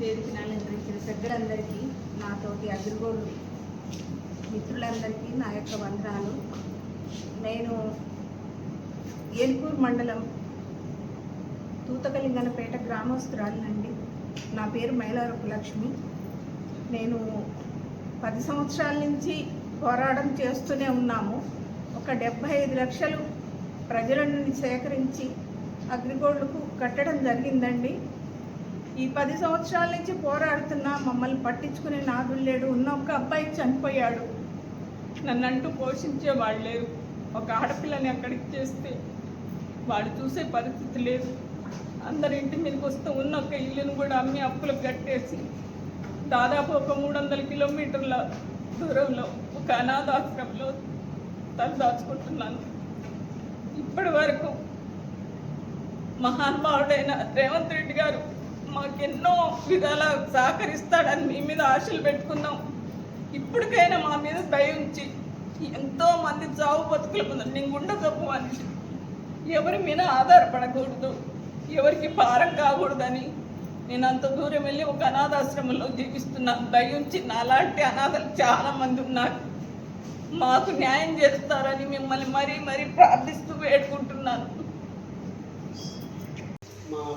వేదికను అలంకరించిన పెద్దలందరికీ నాతోటి అగ్రిగోడు మిత్రులందరికీ నా యొక్క వందనాలు. నేను ఏల్పూర్ మండలం తూతకలింగనపేట గ్రామస్తురాలినండి. నా పేరు మైలారపు లక్ష్మి. నేను పది సంవత్సరాల నుంచి పోరాటం చేస్తూనే ఉన్నాము. ఒక డెబ్భై ఐదు లక్షలు ప్రజల నుండి సేకరించి అగ్రిగోల్డ్కు కట్టడం జరిగిందండి. ఈ పది సంవత్సరాల నుంచి పోరాడుతున్నా మమ్మల్ని పట్టించుకునే నాదులు లేడు. ఉన్న ఒక అబ్బాయి చనిపోయాడు. నన్ను అంటూ పోషించేవాళ్ళు లేరు. ఒక ఆడపిల్లని అక్కడికి చేస్తే వాడు చూసే పరిస్థితి లేదు. అందరి ఇంటి మీదకి వస్తూ ఉన్న ఒక ఇల్లును కూడా అమ్మి అప్పులకు కట్టేసి దాదాపు ఒక మూడు వందల కిలోమీటర్ల దూరంలో ఒక అనాథాశ్రమంలో తల దాచుకుంటున్నాను. ఇప్పటి వరకు మహానుభావుడైన రేవంత్ రెడ్డి గారు మాకెన్నో విధాల సహకరిస్తాడని మీ మీద ఆశలు పెట్టుకున్నాం. ఇప్పటికైనా మా మీద దయ ఉంచి ఎంతో మంది చావు బతుకులు పొందారు నేను గుండె గొప్ప మనిషి. ఎవరి మీద ఆధారపడకూడదు. ఎవరికి భారం కాకూడదని నేను అంత దూరం వెళ్ళి ఒక అనాథాశ్రమంలో జీవిస్తున్నాను. దయించి నాలాంటి అనాథలు చాలా మంది ఉన్నారు. మాకు న్యాయం చేస్తారని మిమ్మల్ని మరీ మరీ ప్రార్థిస్తూ వేడుకుంటున్నాను.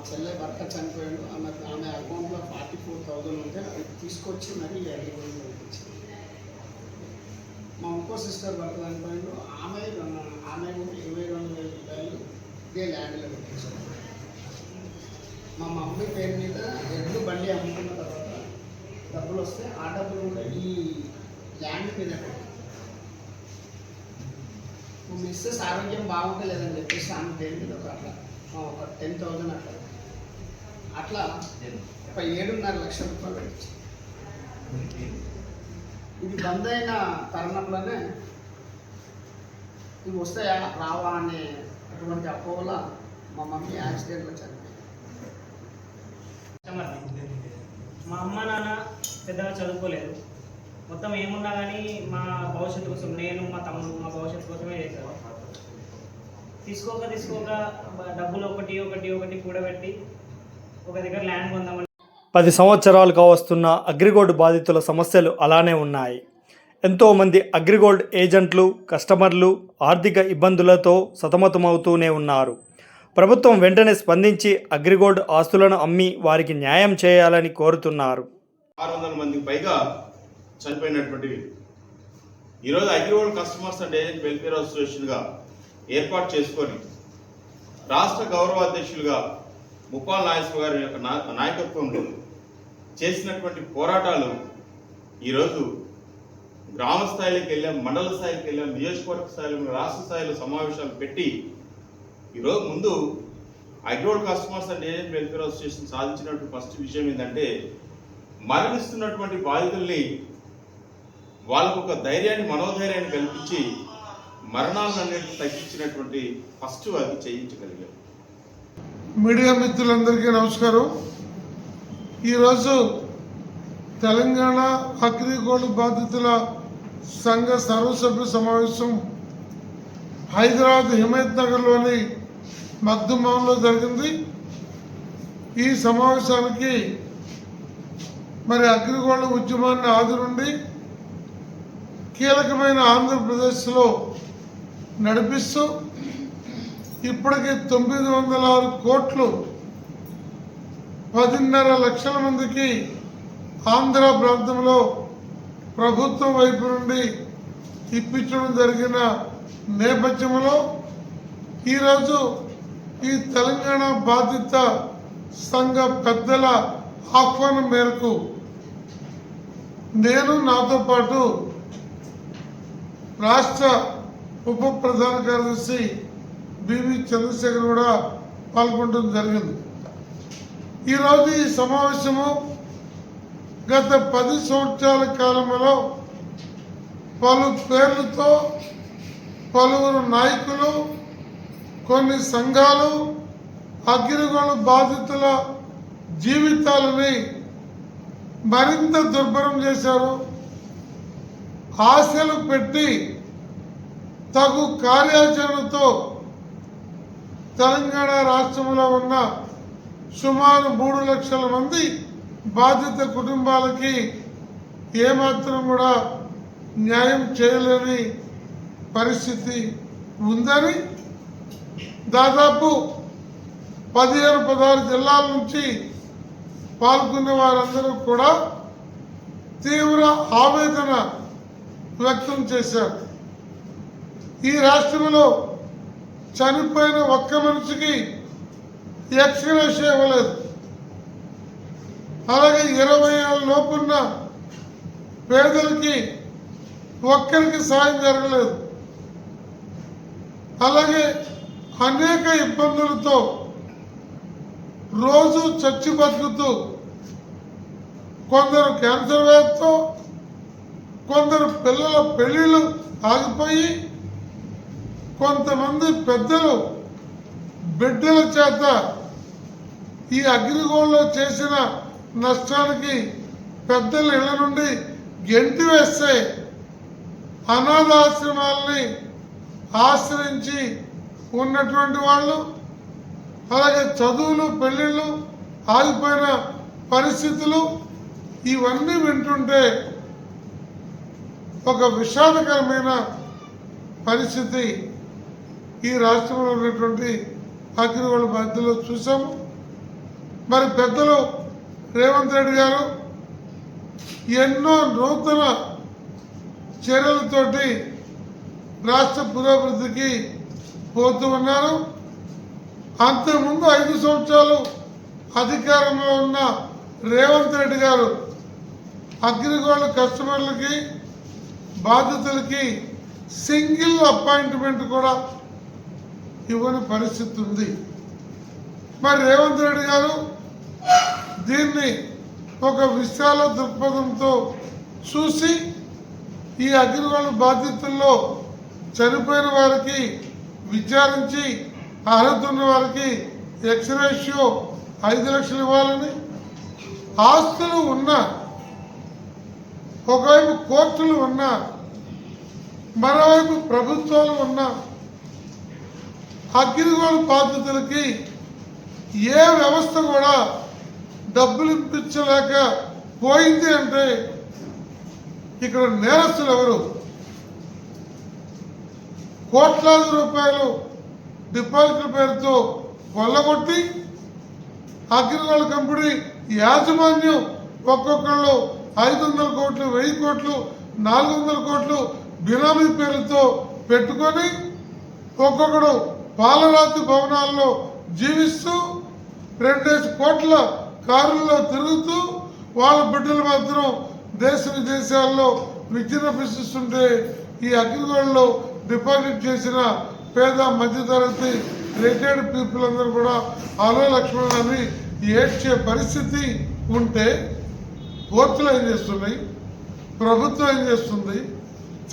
చెల్లె భర్త చనిపోయాడు. ఆమె ఆమె అకౌంట్లో ఫార్టీ ఫోర్ థౌజండ్ ఉంటే అది తీసుకొచ్చి మరీ అగ్రిమెంట్ పంపించింది మా ఇంకో సిస్టర్ భర్త చనిపోయాడు. ఆమె ఆమె కూడా ఇరవై రెండు వేల రూపాయలు ఇదే ల్యాండ్లో పెట్టించారు. మా మమ్మీ పేరు మీద ఎడ్లు బండి అమ్ముకున్న తర్వాత డబ్బులు వస్తే ఆ డబ్బులు కూడా ఈ ల్యాండ్ మీద పెట్టారు. మిస్సెస్ ఆరోగ్యం బాగుంటలేదని చెప్పేసి ఆమె పేరు మీద ఒక అట్లా ఒక టెన్ థౌజండ్ అట్లా. అట్లా ఒక ఏడున్నర లక్షల రూపాయలు పెట్టించి ఇది బంద్ అయిన తరుణంలోనే ఇవి వస్తాయా రావా అనే అటువంటి అపోహల మా మమ్మీ యాక్సిడెంట్లో చనిపోయింది. మా అమ్మ నాన్న పెద్దగా చదువుకోలేదు. మొత్తం ఏమున్నా కానీ మా భవిష్యత్తు కోసం నేను మా తమ్ముడు మా భవిష్యత్తు కోసమే చేశాను తీసుకోక తీసుకోక డబ్బులు ఒకటి ఒకటి ఒకటి కూడబెట్టి ఒక దగ్గర ల్యాండ్ కొందామని. పది సంవత్సరాలుగా వస్తున్న అగ్రిగోల్డ్ బాధితుల సమస్యలు అలానే ఉన్నాయి. ఎంతోమంది అగ్రిగోల్డ్ ఏజెంట్లు కస్టమర్లు ఆర్థిక ఇబ్బందులతో సతమతమవుతూనే ఉన్నారు. ప్రభుత్వం వెంటనే స్పందించి అగ్రిగోల్డ్ ఆస్తులను అమ్మి వారికి న్యాయం చేయాలని కోరుతున్నారు. ఆరు వందల మందికి పైగా చనిపోయినటువంటివి ఈరోజు Agrigold customers and agent welfare అసోసియేషన్గా ఏర్పాటు చేసుకొని రాష్ట్ర గౌరవ అధ్యక్షులుగా ముప్పాల్ నాగేశ్వర గారి యొక్క నాయకత్వంలో చేసినటువంటి పోరాటాలు ఈరోజు గ్రామ స్థాయిలోకి వెళ్ళాం మండల స్థాయికి వెళ్ళాం నియోజకవర్గ స్థాయిలో రాష్ట్ర స్థాయిలో సమావేశాలు పెట్టి ఈరోజు ముందు అగ్రోడ్ customers and agent welfare association సాధించినటువంటి ఫస్ట్ విషయం ఏంటంటే మరణిస్తున్నటువంటి బాధితుల్ని వాళ్ళకు ఒక ధైర్యాన్ని మనోధైర్యాన్ని కల్పించి మరణాలను తగ్గించినటువంటి ఫస్ట్ అది చేయించగలిగాం. మీడియా మిత్రులందరికీ నమస్కారం. ఈరోజు తెలంగాణ అగ్రిగోల్డ్ బాధితుల సంఘ సర్వసభ్య సమావేశం హైదరాబాద్ హిమాయత్ నగర్లోని మగ్ధుమంలో జరిగింది. ఈ సమావేశానికి మరి అగ్రిగోల్డ్ ఉద్యమాన్ని ఆదురుండి కీలకమైన ఆంధ్రప్రదేశ్లో నడిపిస్తూ ఇప్పటికి తొమ్మిది వందల ఆరు కోట్లు పదిన్నర లక్షల మందికి ఆంధ్ర ప్రాంతంలో ప్రభుత్వం వైపు నుండి ఇప్పించడం జరిగిన నేపథ్యంలో ఈరోజు ఈ తెలంగాణ బాధిత సంఘ పెద్దల ఆహ్వానం మేరకు నేను నాతో పాటు రాష్ట్ర ఉప ప్రధాన కార్యదర్శి బివి చంద్రశేఖర్ కూడా పాల్గొనడం జరిగింది. ఈరోజు ఈ సమావేశము గత పది సంవత్సరాల కాలంలో పలు పేర్లతో పలువురు నాయకులు కొన్ని సంఘాలు అగ్నిగోళ బాధితుల జీవితాలని మరింత దుర్భరం చేశారు. ఆశలు పెట్టి తగు కార్యాచరణతో తెలంగాణ రాష్ట్రంలో ఉన్న సుమారు మూడు లక్షల మంది బాధిత కుటుంబాలకి ఏమాత్రం కూడా న్యాయం చేయలేని పరిస్థితి ఉందని దాదాపు పదిహేను పదహారు జిల్లాల నుంచి పాల్గొన్న వారందరూ కూడా తీవ్ర ఆవేదన వ్యక్తం చేశారు. ఈ రాష్ట్రంలో చనిపోయిన ఒక్క మనిషికి ఎక్స్గ్రేష్ ఇవ్వలేదు అలాగే ఇరవై ఏళ్ళ లోపున్న పేదలకి ఒక్కరికి సాయం జరగలేదు. అలాగే అనేక ఇబ్బందులతో రోజు చచ్చి బతుకుతూ కొందరు క్యాన్సర్ వ్యాధితో కొందరు పిల్లల పెళ్ళిళ్ళు ఆగిపోయి కొంతమంది పెద్దలు బిడ్డల చేత ఈ అగ్నిగోళంలో చేసిన నష్టానికి పెద్దల ఇళ్ళ నుండి గెంటి వేస్తే అనాథాశ్రమాలని ఆశ్రయించి ఉన్నటువంటి వాళ్ళు అలాగే చదువులు పెళ్ళిళ్ళు ఆగిపోయిన పరిస్థితులు ఇవన్నీ వింటుంటే ఒక విషాదకరమైన పరిస్థితి ఈ రాష్ట్రంలో ఉన్నటువంటి అగ్రిగోల్డ్ బాధ్యతలో చూసాము మరి పెద్దలు రేవంత్ రెడ్డి గారు ఎన్నో నూతన చర్యలతోటి రాష్ట్ర పురోభివృద్ధికి పోతూ ఉన్నారు. అంతకుముందు ఐదు సంవత్సరాలు అధికారంలో ఉన్న రేవంత్ రెడ్డి గారు అగ్రిగోల్డ్ కస్టమర్లకి బాధితులకి సింగిల్ అపాయింట్మెంట్ కూడా ఇవ్వని పరిస్థితి ఉంది. మరి రేవంత్ రెడ్డి గారు దీన్ని ఒక విశాల దృక్పథంతో చూసి ఈ అగ్నిగోళ బాధితుల్లో చనిపోయిన వారికి విచారించి అర్హత ఉన్న వారికి ఎక్స్రేషియో ఐదు లక్షలు ఇవ్వాలని ఆస్తులు ఉన్న ఒకవైపు కోర్టులు ఉన్నా మరోవైపు ప్రభుత్వాలు ఉన్నా అగ్నిగోళ బాధితులకి ఏ వ్యవస్థ కూడా డబ్బులు ఇప్పించలేక పోయింది అంటే ఇక్కడ నేరస్తులు ఎవరు? కోట్లాది రూపాయలు డిపాజిట్ల పేరుతో కొల్లగొట్టి అగ్రిగోళ కంపెనీ యాజమాన్యం ఒక్కొక్కళ్ళు ఐదు వందల కోట్లు వెయ్యి కోట్లు నాలుగు వందల కోట్లు బినామీ పేర్లతో పెట్టుకొని ఒక్కొక్కడు పాలరాతి భవనాల్లో జీవిస్తూ రెండేసి కోట్ల కారుల్లో తిరుగుతూ వాళ్ళ బిడ్డలు మాత్రం దేశ విదేశాల్లో విజృంభిస్తుంటే ఈ అగ్రిగోల్డ్లో డిపాజిట్ చేసిన పేద మధ్యతరగతి రిటైర్డ్ పీపుల్ అందరూ కూడా ఆలో లక్ష్మణ్ అని ఏడ్చే పరిస్థితి ఉంటే కోర్టులు ఏం చేస్తున్నాయి? ప్రభుత్వం ఏం చేస్తుంది?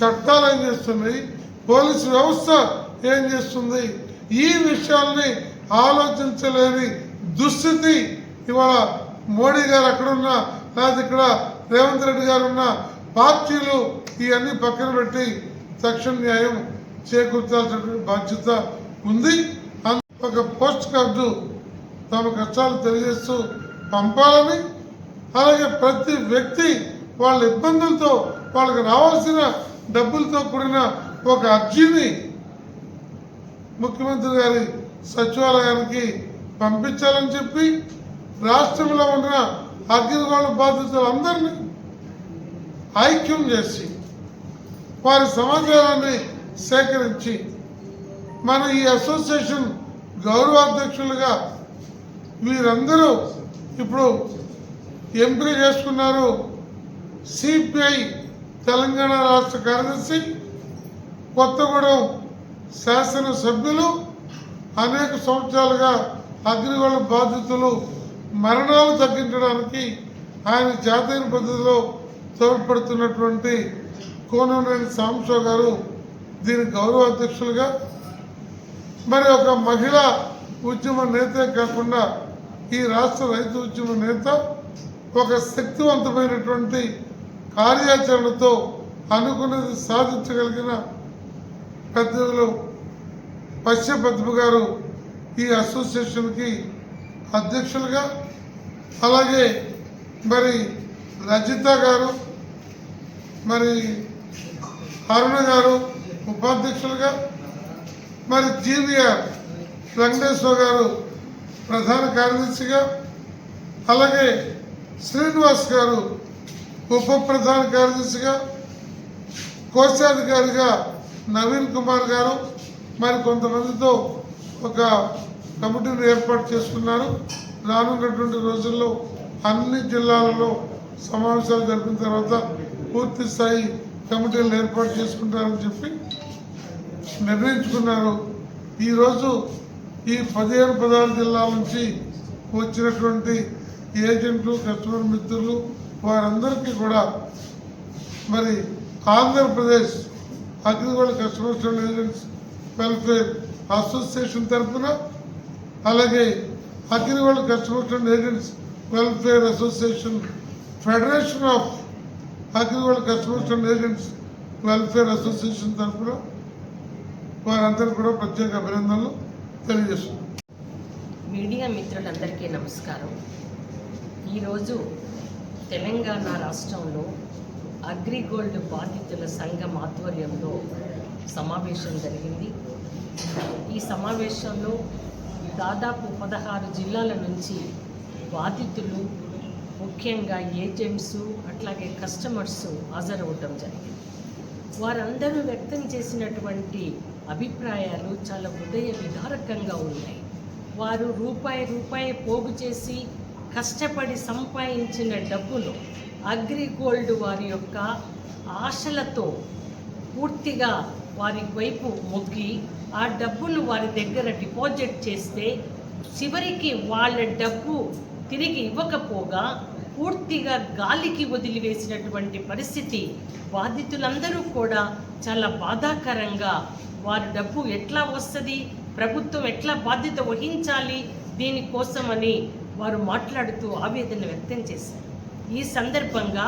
చట్టాలు ఏం చేస్తున్నాయి? పోలీసు వ్యవస్థ ఏం చేస్తుంది? ఈ విషయాల్ని ఆలోచించలేని దుస్థితి ఇవాళ మోడీ గారు అక్కడున్నా లేదా ఇక్కడ రేవంత్ రెడ్డి గారు ఉన్న పార్టీలు ఇవన్నీ పక్కన పెట్టి తక్షణ న్యాయం చేకూర్చాల్సిన బాధ్యత ఉంది. ఒక పోస్ట్ కార్డు తమ కష్టాలు తెలియజేస్తూ పంపాలని అలాగే ప్రతి వ్యక్తి వాళ్ళ ఇబ్బందులతో వాళ్ళకి రావాల్సిన డబ్బులతో కూడిన ఒక అర్జీని ముఖ్యమంత్రి గారి సచివాలయానికి పంపించాలని చెప్పి రాష్ట్రంలో ఉన్న అగ్నిగోళ బాధితులందరినీ ఐక్యం చేసి వారి సమాచారాన్ని సేకరించి మన ఈ అసోసియేషన్ గౌరవాధ్యక్షులుగా వీరందరూ ఇప్పుడు ఎంపిక చేసుకున్నారు సిపిఐ తెలంగాణ రాష్ట్ర కార్యదర్శి కొత్తగూడెం శాసనసభ్యులు అనేక సంవత్సరాలుగా అగ్నిగోళ బాధితులు మరణాలు తగ్గించడానికి ఆయన జాతీయ పద్ధతిలో తోడ్పడుతున్నటువంటి కోననేని సాంబశివ గారు దీని గౌరవ అధ్యక్షులుగా మరి ఒక మహిళ ఉద్యమ నేతే కాకుండా ఈ రాష్ట్ర రైతు ఉద్యమ నేత ఒక శక్తివంతమైనటువంటి కార్యాచరణతో అనుకున్నది సాధించగలిగిన పెద్దలు పశ్చిమ గారు ఈ అసోసియేషన్కి అధ్యక్షులుగా అలాగే మరి రజిత గారు మరి అరుణ గారు ఉపాధ్యక్షులుగా మరి జీవీఆర్ వెంకటేశ్వర గారు ప్రధాన కార్యదర్శిగా అలాగే శ్రీనివాస్ గారు ఉప ప్రధాన కార్యదర్శిగా కోశాధికారిగా నవీన్ కుమార్ గారు మరి కొంతమందితో ఒక కమిటీని ఏర్పాటు చేసుకున్నారు. రానున్నటువంటి రోజుల్లో అన్ని జిల్లాలలో సమావేశాలు జరిపిన తర్వాత పూర్తి స్థాయి కమిటీలను ఏర్పాటు చేసుకుంటారని చెప్పి నిర్ణయించుకున్నారు. ఈరోజు ఈ పదిహేను పదహారు జిల్లాల నుంచి వచ్చినటువంటి ఏజెంట్లు కస్టమర్ మిత్రులు వారందరికీ కూడా మరి Andhra Pradesh Agrigold customers agents welfare association తరఫున అలాగే Agrigold customers agents welfare association federation of Agrigold customers agents welfare association తరఫున వారందరూ కూడా ప్రత్యేక అభినందనలు తెలియజేస్తున్నాం. మీడియా మిత్రులందరికీ నమస్కారం. ఈరోజు తెలంగాణ రాష్ట్రంలో అగ్రిగోల్డ్ బాధితుల సంఘం ఆధ్వర్యంలో సమావేశం జరిగింది. ఈ సమావేశంలో దాదాపు పదహారు జిల్లాల నుంచి బాధితులు ముఖ్యంగా ఏజెంట్స్ అట్లాగే కస్టమర్స్ హాజరవటం జరిగింది. వారందరూ వ్యక్తం చేసినటువంటి అభిప్రాయాలు చాలా హృదయ విదారకంగా ఉన్నాయి. వారు రూపాయి రూపాయి పోగు చేసి కష్టపడి సంపాదించిన డబ్బును అగ్రిగోల్డ్ వారి యొక్క ఆశలతో పూర్తిగా వారి వైపు మొగ్గి ఆ డబ్బును వారి దగ్గర డిపాజిట్ చేస్తే చివరికి వాళ్ళ డబ్బు తిరిగి ఇవ్వకపోగా పూర్తిగా గాలికి వదిలివేసినటువంటి పరిస్థితి బాధితులందరూ కూడా చాలా బాధాకరంగా వారి డబ్బు ఎట్లా వస్తుంది ప్రభుత్వం ఎట్లా బాధ్యత వహించాలి దీనికోసమని వారు మాట్లాడుతూ ఆవేదన వ్యక్తం చేశారు. ఈ సందర్భంగా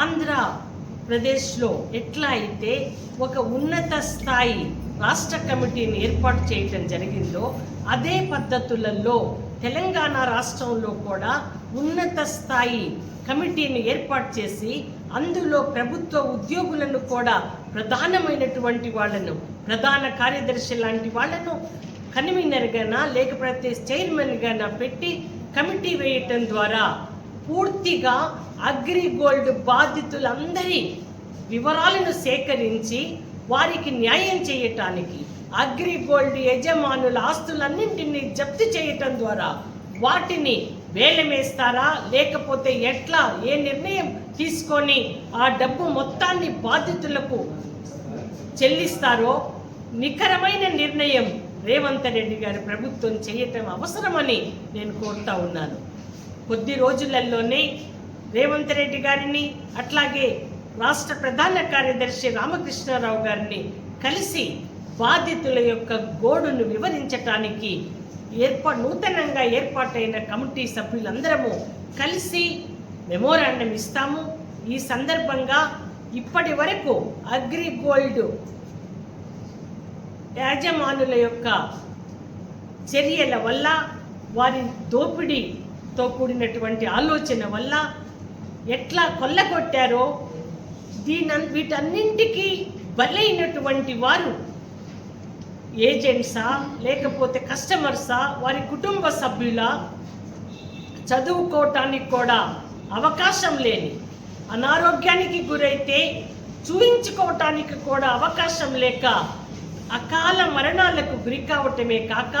ఆంధ్రప్రదేశ్లో ఎట్లా అయితే ఒక ఉన్నత స్థాయి రాష్ట్ర కమిటీని ఏర్పాటు చేయటం జరిగిందో అదే పద్ధతులలో తెలంగాణ రాష్ట్రంలో కూడా ఉన్నత స్థాయి కమిటీని ఏర్పాటు చేసి అందులో ప్రభుత్వ ఉద్యోగులను కూడా ప్రధానమైనటువంటి వాళ్ళను ప్రధాన కార్యదర్శి లాంటి వాళ్ళను కన్వీనర్గానా లేకపోతే చైర్మన్గానా పెట్టి కమిటీ వేయటం ద్వారా పూర్తిగా అగ్రిగోల్డ్ బాధితులందరి వివరాలను సేకరించి వారికి న్యాయం చేయటానికి అగ్రిగోల్డ్ యజమానుల ఆస్తులన్నింటినీ జప్తు చేయటం ద్వారా వాటిని వేలమేస్తారా? లేకపోతే ఎట్లా? ఏ నిర్ణయం తీసుకొని ఆ డబ్బు మొత్తాన్ని బాధితులకు చెల్లిస్తారో? నికరమైన నిర్ణయం రేవంత్ రెడ్డి గారి ప్రభుత్వం చేయటం అవసరమని నేను కోరుతా ఉన్నాను. కొద్ది రోజులలోనే రేవంత్ రెడ్డి గారిని అట్లాగే రాష్ట్ర ప్రధాన కార్యదర్శి రామకృష్ణారావు గారిని కలిసి బాధితుల యొక్క గోడును వివరించటానికి ఏర్పా నూతనంగా ఏర్పాటైన కమిటీ సభ్యులందరము కలిసి మెమోరాండం ఇస్తాము. ఈ సందర్భంగా ఇప్పటి వరకు అగ్రిగోల్డ్ యాజమానుల యొక్క చర్యల వల్ల వారి దోపిడీ తో కూడినటువంటి ఆలోచన వల్ల ఎట్లా కొల్లగొట్టారో దీని వీటన్నింటికీ బలైనటువంటి వారు ఏజెంట్సా లేకపోతే కస్టమర్సా వారి కుటుంబ సభ్యుల చదువుకోవటానికి కూడా అవకాశం లేని అనారోగ్యానికి గురైతే చూయించుకోవటానికి కూడా అవకాశం లేక అకాల మరణాలకు గురి కావటమే కాక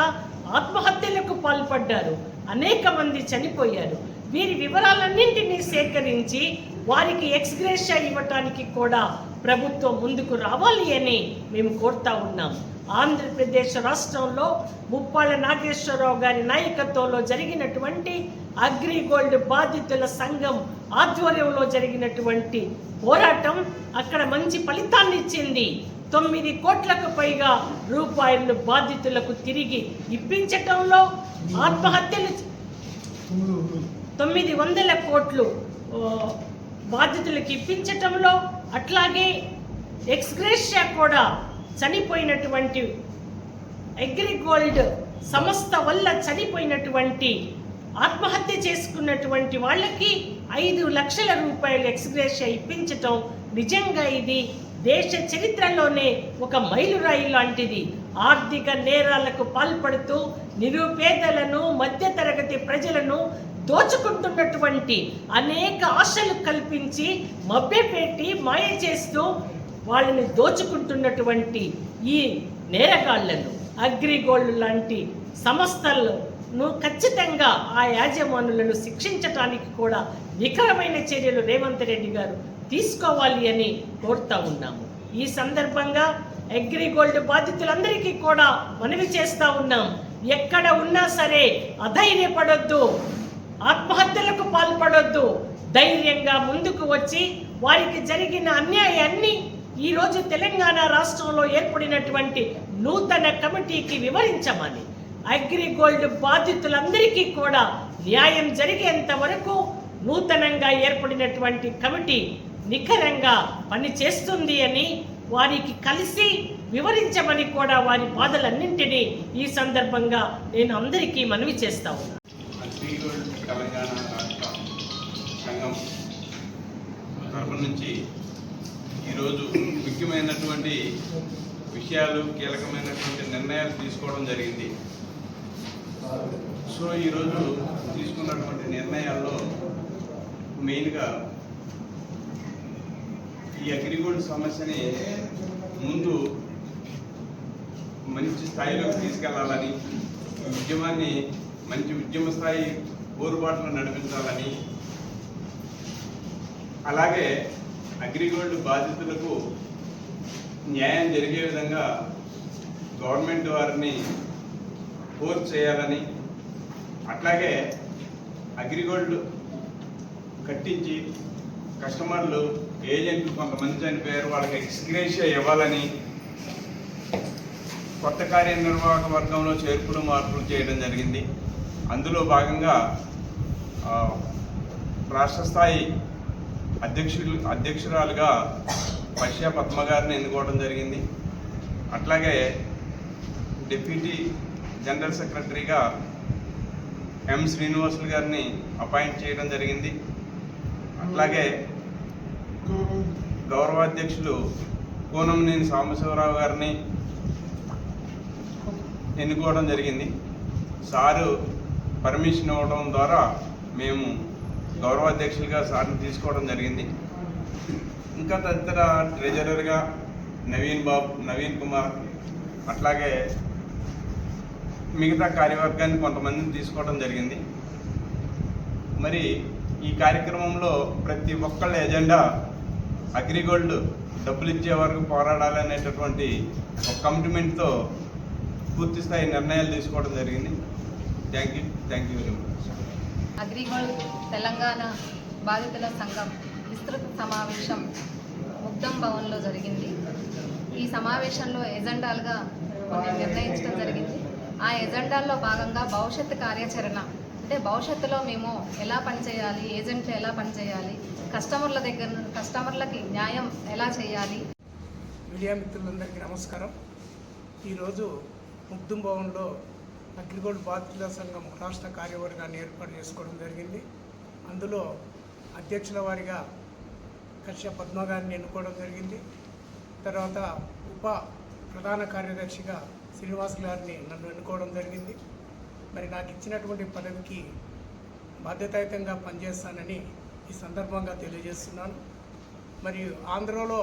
ఆత్మహత్యలకు పాల్పడ్డారు. అనేక మంది చనిపోయారు. వీరి వివరాలన్నింటినీ సేకరించి వారికి ఎక్స్గ్రేషియా ఇవ్వటానికి కూడా ప్రభుత్వం ముందుకు రావాలి అని మేము కోరుతా ఉన్నాం. ఆంధ్రప్రదేశ్ రాష్ట్రంలో ముప్పాళ్ళ నాగేశ్వరరావు గారి నాయకత్వంలో జరిగినటువంటి అగ్రిగోల్డ్ బాధితుల సంఘం ఆధ్వర్యంలో జరిగినటువంటి పోరాటం అక్కడ మంచి ఫలితాన్ని ఇచ్చింది. తొమ్మిది కోట్లకు పైగా రూపాయలు బాధితులకు తిరిగి ఇప్పించటంలో ఆత్మహత్యలు తొమ్మిది వందల కోట్లు బాధితులకు ఇప్పించటంలో అట్లాగే ఎక్స్గ్రేషియా కూడా చనిపోయినటువంటి అగ్రిగోల్డ్ సంస్థ వల్ల చనిపోయినటువంటి ఆత్మహత్య చేసుకున్నటువంటి వాళ్ళకి ఐదు లక్షల రూపాయలు ఎక్స్గ్రేషియా ఇప్పించటం. నిజంగా ఇది దేశ చరిత్రలోనే ఒక మైలురాయి లాంటిది. ఆర్థిక నేరాలకు పాల్పడుతూ నిరుపేదలను మధ్యతరగతి ప్రజలను దోచుకుంటున్నటువంటి అనేక ఆశలు కల్పించి మభ్యపెట్టి మాయ చేస్తూ వాళ్ళని దోచుకుంటున్నటువంటి ఈ నేరగాళ్ళను అగ్రిగోల్డ్ లాంటి సంస్థలను ఖచ్చితంగా ఆ యాజమానులను శిక్షించటానికి కూడా నికరమైన చర్యలు రేవంత్ రెడ్డి గారు తీసుకోవాలి అని కోరుతా ఉన్నాము. ఈ సందర్భంగా అగ్రిగోల్డ్ బాధితులందరికీ కూడా మనవి చేస్తూ ఉన్నాం. ఎక్కడ ఉన్నా సరే అధైర్యపడొద్దు ఆత్మహత్యలకు పాల్పడొద్దు ధైర్యంగా ముందుకు వచ్చి వారికి జరిగిన అన్యాయాన్ని ఈరోజు తెలంగాణ రాష్ట్రంలో ఏర్పడినటువంటి నూతన కమిటీకి వివరించమని అగ్రిగోల్డ్ బాధితులందరికీ కూడా న్యాయం జరిగేంత వరకు నూతనంగా ఏర్పడినటువంటి కమిటీ నిఖరంగా పనిచేస్తుంది అని వారికి కలిసి వివరించమని కూడా వారి బాధలన్నింటినీ ఈ సందర్భంగా నేను అందరికీ మనవి చేస్తా ఉన్నాను నుంచి ఈరోజు ముఖ్యమైనటువంటి విషయాలు కీలకమైనటువంటి నిర్ణయాలు తీసుకోవడం జరిగింది. సో ఈరోజు తీసుకున్నటువంటి నిర్ణయాల్లో మెయిన్గా ఈ అగ్రిగోల్డ్ సమస్యని ముందు మంచి స్థాయిలోకి తీసుకెళ్ళాలని ఈ ఉద్యమాన్ని మంచి ఉద్యమ స్థాయి పోరుబాటును నడిపించాలని అలాగే అగ్రిగోల్డ్ బాధితులకు న్యాయం జరిగే విధంగా గవర్నమెంట్ వారిని ఫోర్స్ చేయాలని అట్లాగే అగ్రిగోల్డ్ కట్టించి కస్టమర్లు ఏజెంట్లు కొంతమంది చనిపోయారు వాళ్ళకి ఎక్స్గ్రేషియా ఇవ్వాలని కొత్త కార్యనిర్వాహక వర్గంలో చేర్పులు మార్పులు చేయడం జరిగింది. అందులో భాగంగా రాష్ట్ర స్థాయి అధ్యక్షులు అధ్యక్షురాలుగా పశ్య పద్మ గారిని ఎన్నుకోవడం జరిగింది. అట్లాగే డిప్యూటీ జనరల్ సెక్రటరీగా ఎం శ్రీనివాసులు గారిని అపాయింట్ చేయడం జరిగింది. అట్లాగే గౌరవాధ్యక్షులు కోనంనేని సాంబశివరావు గారిని ఎన్నుకోవడం జరిగింది. సారు పర్మిషన్ ఇవ్వడం ద్వారా మేము గౌరవాధ్యక్షులుగా సార్ని తీసుకోవడం జరిగింది. ఇంకా తదితర ట్రెజరర్గా నవీన్ బాబు నవీన్ కుమార్ అట్లాగే మిగతా కార్యవర్గాన్ని కొంతమందిని తీసుకోవడం జరిగింది. మరి ఈ కార్యక్రమంలో ప్రతి ఒక్కళ్ళ ఎజెండా అగ్రిగోల్డ్ డబ్బులు ఇచ్చే వరకు పోరాడాలి అనేటటువంటి ఒక కమిట్మెంట్తో పూర్తి స్థాయి నిర్ణయాలు తీసుకోవడం జరిగింది. Thank you thank you very much Agrigold Telangana బాధితుల సంఘం విస్తృత సమావేశం ముగ్ధం భవన్లో జరిగింది. ఈ సమావేశంలో ఎజెండాలుగా కొన్ని నిర్ణయించడం జరిగింది. ఆ ఎజెండాల్లో భాగంగా భవిష్యత్తు కార్యాచరణ అంటే భవిష్యత్తులో మేము ఎలా పనిచేయాలి ఏజెంట్లు ఎలా పనిచేయాలి కస్టమర్ల దగ్గర కస్టమర్లకి న్యాయం ఎలా చేయాలి? మీడియా మిత్రులందరికీ నమస్కారం. ఈరోజు ముగ్ధుం భవన్లో అగ్రిగోల్డ్ బాధితుల సంఘం రాష్ట్ర కార్యవర్గాన్ని ఏర్పాటు చేసుకోవడం జరిగింది. అందులో అధ్యక్షుల వారిగా కశ్య పద్మ గారిని ఎన్నుకోవడం జరిగింది. తర్వాత ఉప ప్రధాన కార్యదర్శిగా శ్రీనివాస్ గారిని నన్ను ఎన్నుకోవడం జరిగింది. మరి నాకు ఇచ్చినటువంటి పదవికి బాధ్యతాయుతంగా పనిచేస్తానని ఈ సందర్భంగా తెలియజేస్తున్నాను. మరియు ఆంధ్రలో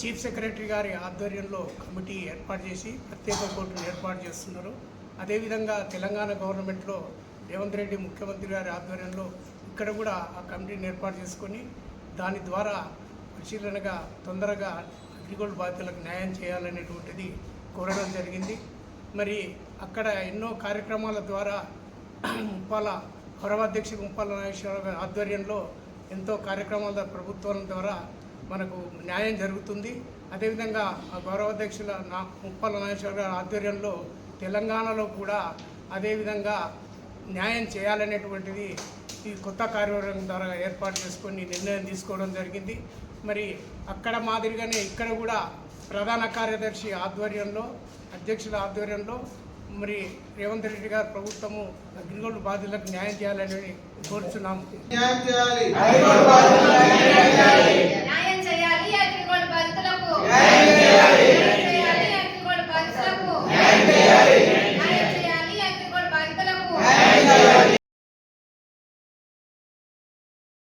చీఫ్ సెక్రటరీ గారి ఆధ్వర్యంలో కమిటీ ఏర్పాటు చేసి ప్రత్యేక కోర్టును ఏర్పాటు చేస్తున్నారు. అదేవిధంగా తెలంగాణ గవర్నమెంట్లో రేవంత్ రెడ్డి ముఖ్యమంత్రి గారి ఆధ్వర్యంలో ఇక్కడ కూడా ఆ కమిటీని ఏర్పాటు చేసుకొని దాని ద్వారా పరిశీలనగా తొందరగా అగ్రిగోల్డ్ బాధితులకు న్యాయం చేయాలనేటువంటిది కోరడం జరిగింది. మరి అక్కడ ఎన్నో కార్యక్రమాల ద్వారా ముప్పాల గౌరవాధ్యక్షుడు ముప్పాల నాగేశ్వరరావు గారి ఆధ్వర్యంలో ఎంతో కార్యక్రమాల ప్రభుత్వం ద్వారా మనకు న్యాయం జరుగుతుంది. అదేవిధంగా గౌరవాధ్యక్షుల నా ముప్పాల నాగేశ్వర గారి ఆధ్వర్యంలో తెలంగాణలో కూడా అదేవిధంగా న్యాయం చేయాలనేటువంటిది ఈ కొత్త కార్యవర్గం ద్వారా ఏర్పాటు చేసుకొని నిర్ణయం తీసుకోవడం జరిగింది. మరి అక్కడ మాదిరిగానే ఇక్కడ కూడా ప్రధాన కార్యదర్శి ఆధ్వర్యంలో అధ్యక్షుల ఆధ్వర్యంలో మరి రేవంత్ రెడ్డి గారు ప్రభుత్వము అగ్నిగోళ్ళు బాధితులకు న్యాయం చేయాలని కోరుచున్నాము. చేయాలి.